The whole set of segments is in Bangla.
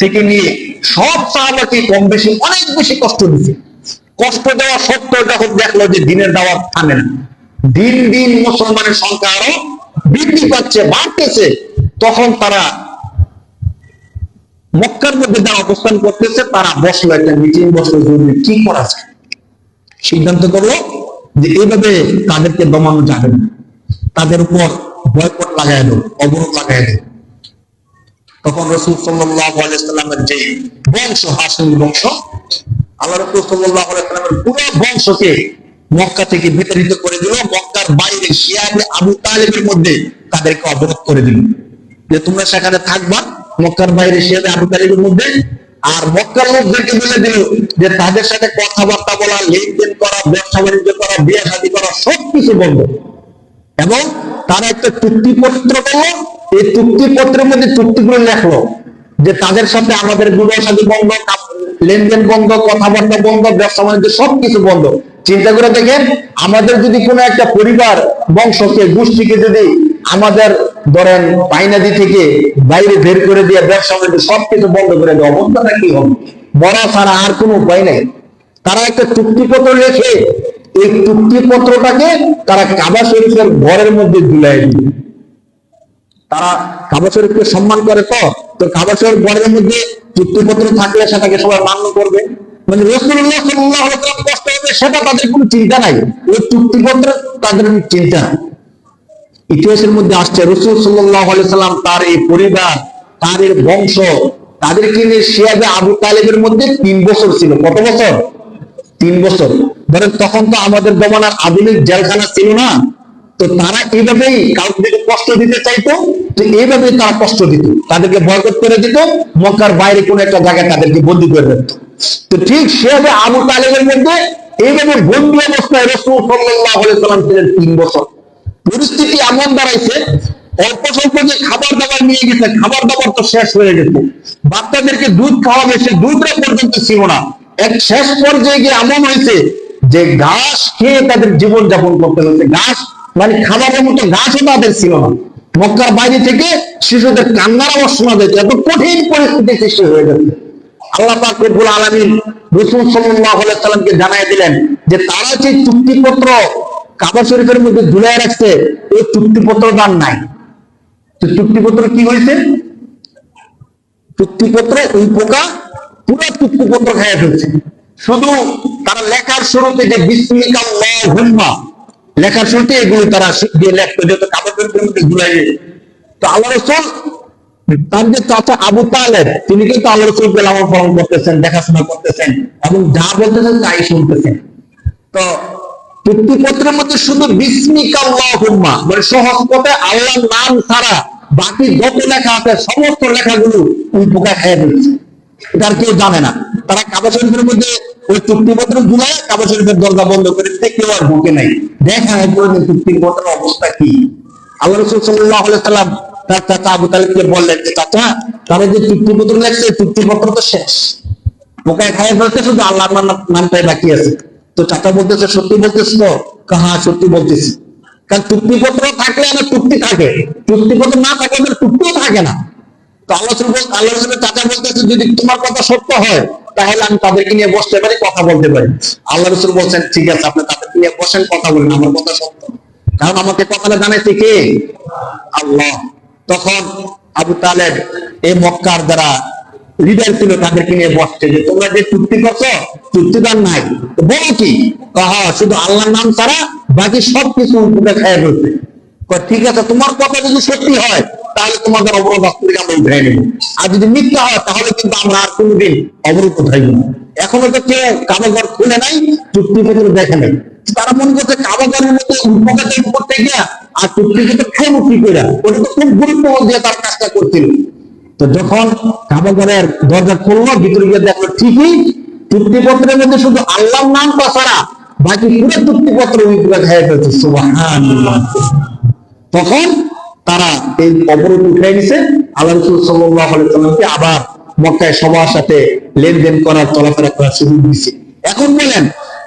থেকে নিয়ে সব সাহাবাকে কম বেশি অনেক বেশি কষ্ট কষ্ট দেওয়া সত্ত্বেও যখন দেখল যে দিনের দাওয়াত থামে না, দিন দিন মুসলমানের সংখ্যা আরও বৃদ্ধি পাচ্ছে, বাড়তেছে, তখন তারা মক্কার মধ্যে যারা অবস্থান করতেছে, তারা বসল একটা মিটিং বসল জরুরি কি করা যায়? সিদ্ধান্ত করল যে এইভাবে তাদেরকে দমানো যাবে না। তাদের উপর বয়কট লাগাই দেব অবরোধ লাগাই দেব তখন রসুল সাল্লামের যে বংশ, হাসিম বংশ আল্লাহ রসুল সাল্লামের পুরো বংশকে মক্কা থেকে বিতাড়িত করে দিল, মক্কার বাইরে শিয়াবে আবু তালেবের মধ্যে তাদেরকে অবরোধ করে দিল। যে তোমরা সেখানে থাকবা, মক্কার বাইরে শিয়াবে আবু তালেবের মধ্যে, আর মক্কার লোকদেরকে বলে দিল যে তাদের সাথে কথাবার্তা বলা, লেনদেন করা, ব্যবসা বাণিজ্য করা বিয়ে শাদী করা, সবকিছু বন্ধ। এবং তারা একটা চুক্তিপত্র করল এই চুক্তিপত্রের মধ্যে চুক্তিগুলো লেখলো যে তাদের সাথে আমাদের সাথী বন্ধ, লেনদেন বন্ধ, কথাবার্তা বন্ধ, ব্যবসা বাণিজ্য সবকিছু বন্ধ। চিন্তা করে দেখেন, আমাদের যদি কোনো একটা পরিবার বংশকে গোষ্ঠীকে যদি আমাদের ধরেন পাইনাদি থেকে বাইরে বের করে দিয়ে ব্যবসা বাণিজ্য সবকিছু বন্ধ করে দেওয়া অবস্থাটা কি হবে? বড় ছাড়া আর কোনো উপায় নেই। তারা একটা চুক্তিপত্র লেখে, এই চুক্তিপত্রটাকে তারা কাবা শরীফের ঘরের মধ্যে ঝুলাই দিল তারা কাবা শরীফকে সম্মান করে তো তো কাবা শরীফ মধ্যে চুক্তিপত্র থাকলে সেটাকে সবাই মান্য করবে। মানে রসুল্লাহ সাল্লাহ কষ্ট হবে, সেটা তাদের কোনো চিন্তা নাই। ওই চুক্তিপত্র তাদের চিন্তা ইতিহাসের মধ্যে আসছে, রসুল সাল্লাহ সাল্লাম তার এই পরিবার, তার এই বংশ, তাদেরকে নিয়ে শিয়াবে আবু তালেবের মধ্যে তিন বছর ছিল। কত বছর? তিন বছর। ধরেন তখন তো আমাদের জমানার আধুনিক জেলখানা ছিল না? তো তারা এইভাবেই কাউকে কষ্ট দিতে চাইতো, তো এইভাবেই তারা কষ্ট দিত। তাদেরকে বয়কট করে দিত, মক্কার বাইরে কোনো একটা জায়গায় তাদেরকে বন্দি করে রাখতো। তো ঠিক সেভাবে আবু তালেবের মধ্যে এইভাবে বন্দি অবস্থায় রসুল সাল্লাহ সাল্লাম ছিলেন তিন বছর। পরিস্থিতি এমন দাঁড়াইছে, অল্প স্বল্প যে খাবার দাবার নিয়ে গেছে, খাবার দাবার তো শেষ হয়ে গেছে। বাচ্চাদেরকে দুধ খাওয়াবে সে দুধটা পর্যন্ত ছিল না। এক শেষ পর্যায়ে গিয়ে এমন হয়েছে যে ঘাস খেয়ে তাদের জীবন যাপন করতে হয়েছে। ঘাস মানে খাবারের মতো ঘাসও তাদের ছিল না। মক্কার বাইরে থেকে শিশুদের কান্নার আওয়াজ শোনা যেত, এত কঠিন পরিস্থিতি সৃষ্টি হয়ে গেছে আল্লাহ দিলেন যে তারা যে মধ্যে দান নাই। তো চুক্তিপত্র কি হয়েছে? ওই পোকা পুরো শুধু তারা লেখার শুরুতে যে হুম্মা লেখার শুরুতে এগুলো তারা লেখতো ঝুলাই তো আল্লাহ রসুল, তার যে চাচা আবু তালেব, তিনি কিন্তু আল্লাহ পালন করতেছেন, দেখাশোনা করতেছেন, এবং যা বলতেছেন তাই শুনতেছেন। মানে নাম ছাড়া বাকি যত লেখা আছে, সমস্ত লেখাগুলো এটা আর কেউ জানে না। তারা কাবা শরীফের মধ্যে ওই চুক্তিপত্র গুলায় কাবা শরীফের দরজা বন্ধ করে দিতে কেউ আর ঢুকে নাই। দেখা হয় অবস্থা কি? আল্লাহ রসুল সাল্লাহ সাল্লাম তার চাচা আবু বললেন যে, চাচা তারা যে তো শেষ। শুধু আল্লাহর নাম- নামটাই বাকি আছে। তো চাচা বলতেছে, সত্যি বলতেছ তো? কাহা সত্যি বলতেছি। কারণ চুক্তিপত্র থাকলে আমার চুক্তি থাকে। চুক্তিপত্র না থাকলে আমার চুক্তিও থাকে না। তো আল্লাহ আল্লাহ চাচা বলতেছে, যদি তোমার কথা সত্য হয়, তাহলে আমি তাদেরকে নিয়ে বসতে পারি, কথা বলতে পারি। আল্লাহ রসুল বলছেন, ঠিক আছে, আপনি নিয়ে বসেন কথা বলেন আমার কথা সত্য কারণ আমাকে কথাটা জানাইছে কে? আল্লাহ। তখন আবু তালেব এই মক্কার যারা লিডার ছিল তাদেরকে নিয়ে বসছে যে তোমরা যে চুক্তি করছ চুক্তিদার নাই। বলো কি? হ্যাঁ শুধু আল্লাহর নাম ছাড়া বাকি উপরে খাইয়ে ফেলছে। কয়, ঠিক আছে তোমার কথা যদি সত্যি হয় তাহলে তোমাদের অবরোধ থেকে আমরা উঠাই নেব। আর যদি মিথ্যা হয় তাহলে কিন্তু আমরা আর কোনোদিন অবরোধ উঠাইব না। এখনও তো কেউ কারও ঘর খুলে নাই চুক্তিপত্র দেখে নাই। তারা মনে করছে কাবাঘরের মধ্যে উপকারের করতে গিয়া আর চুক্তিপত্র খাইব কি করে ওটা তো খুব গুরুত্ব দিয়ে তার কাজটা করছিল তো যখন কাবাঘরের দরজা খুললো, ভিতরে গিয়ে দেখল, ঠিকই চুক্তিপত্রের মধ্যে শুধু আল্লাহর নামটা ছাড়া বাকি পুরো চুক্তিপত্র ওই পুরো ফেলছে, সুবহানাল্লাহ। তখন তারা এই অবরোধ উঠে নিছে আল্লাহ রসুল আবার মক্কায় সবার সাথে লেনদেন করার চলাফেরা করার সুযোগ দিছে। এখন বলেন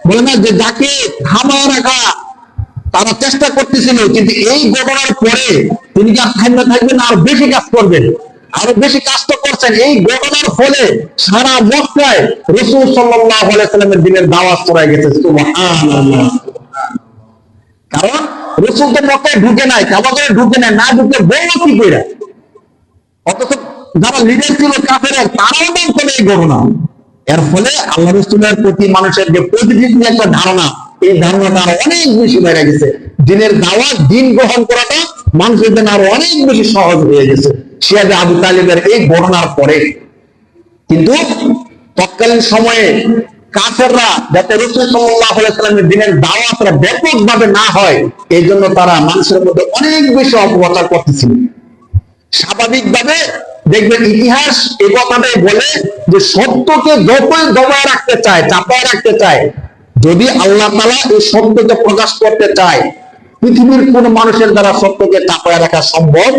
বলে না যে যাকে থামা রাখা তারা চেষ্টা করতেছিল, কিন্তু এই ঘটনার পরে তিনি কি আর থাকবেন আর বেশি কাজ করবেন। আরও বেশি কাজ তো করছেন। এই ঘটনার ফলে সারা মক্কায় রসুল সাল্লামের দিনের দাওয়াত পড়ে গেছে। কারণ রসুল তো মক্কায় ঢুকে নাই, কাবা করে ঢুকে নাই, না ঢুকে বলল কি করে অথচ যারা লিডার ছিল কাফের, তারাও করে এই ঘটনা। এর ফলে আল্লাহ রসুলের প্রতি মানুষের যে পজিটিভ একটা ধারণা, এই ধারণাটা আরও অনেক বেশি বেড়ে গেছে। দিনের দাওয়াত, দিন গ্রহণ করাটা মানুষের জন্য আরও অনেক বেশি সহজ হয়ে গেছে। সিয়াজে আবু তালিবের এই ঘটনার পরে। কিন্তু তৎকালীন সময়ে কাফেররা যাতে রসুল সাল্লাহ সাল্লামের দিনের দাওয়াতরা ব্যাপকভাবে না হয় এই জন্য তারা মানুষের মধ্যে অনেক বেশি অপপ্রচার করতেছিল। স্বাভাবিকভাবে দেখবেন ইতিহাস এ কথাটাই বলে যে সত্যকে যতই দমায় রাখতে চায়, চাপায় রাখতে চায়। যদি আল্লাহ তালা এই সত্যকে প্রকাশ করতে চায়, পৃথিবীর কোন মানুষের দ্বারা সত্যকে চাপায় রাখা সম্ভব